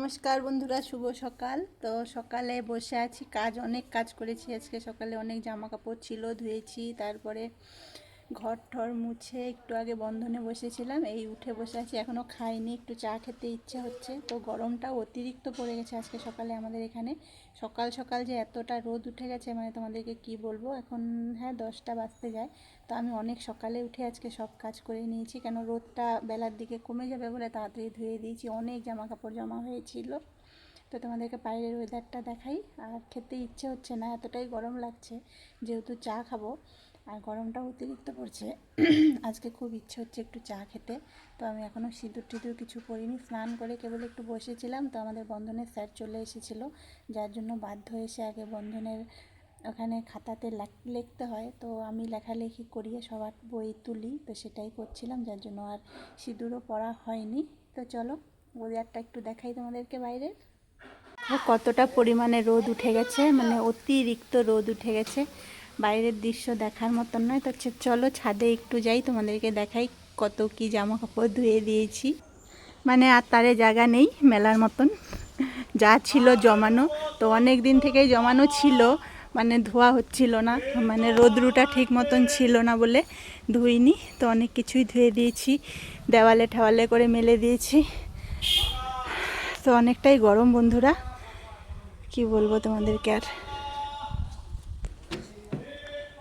নমস্কার বন্ধুরা, শুভ সকাল। তো সকালে বসে আছি, কাজ, অনেক কাজ করেছি। আজকে সকালে অনেক জামা কাপড় ছিল, ধুয়েছি, তারপরে ঘর ঠর মুছে একটু আগে বন্ধনে বসেছিলাম, এই উঠে বসে আছি এখনও খাইনি, একটু চা খেতে ইচ্ছে হচ্ছে। তো গরমটা অতিরিক্ত পড়ে গেছে আজকে সকালে আমাদের এখানে। সকাল সকাল যে এতটা রোদ উঠে গেছে মানে তোমাদেরকে কি বলব? এখন হ্যাঁ দশটা বাজতে যায়। তো আমি অনেক সকালে উঠে আজকে সব কাজ করে নিয়েছি, কেন রোদটা বেলার দিকে কমে যাবে বলে তাড়াতাড়ি ধুয়ে দিয়েছি, অনেক জামা কাপড় জমা হয়েছিল। তো তোমাদেরকে বাইরের ওয়েদারটা দেখাই, আর খেতে ইচ্ছে হচ্ছে না, এতটাই গরম লাগছে, যেহেতু চা খাব। আর গরমটা অতিরিক্ত পড়ছে। আজকে খুব ইচ্ছে হচ্ছে একটু চা খেতে। তো আমি এখনও সিঁদুর টিঁদুর কিছু করিনি স্নান করে কেবল একটু বসেছিলাম, তো আমাদের বন্ধনের স্যার চলে এসেছিল, যার জন্য বাধ্য এসে আগে বন্ধনের ওখানে খাতাতে লেখ- লিখতে হয়। তো আমি লেখালেখি করিয়ে সবার বই তুলি, তো সেটাই করছিলাম, যার জন্য আর সিঁদুরও পড়া হয়নি। তো চলো ওয়েদারটা একটু দেখাই তোমাদেরকে বাইরে কতটা পরিমাণে রোদ উঠে গেছে মানে অতিরিক্ত রোদ উঠে গেছে। বাইরের দৃশ্য দেখার মতন নয়। তো চলো ছাদে একটু যাই, তোমাদেরকে দেখাই কত কি জামা কাপড় ধুয়ে দিয়েছি। মানে আর তারে জায়গা নেই মেলার মতন। যা ছিল জমানো, তো অনেক দিন থেকেই জমানো ছিল মানে ধোয়া হচ্ছিল না মানে রোদ্রুটা ঠিক মতন ছিল না বলে ধুইনি, তো অনেক কিছুই ধুয়ে দিয়েছি, দেওয়ালে ঠেওয়ালে করে মেলে দিয়েছি। তো অনেকটাই গরম বন্ধুরা। কি বলব তোমাদেরকে আর?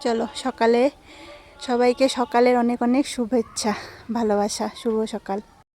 চলো সকালে সবাইকে সকালের অনেক অনেক শুভেচ্ছা ভালোবাসা শুভ সকাল।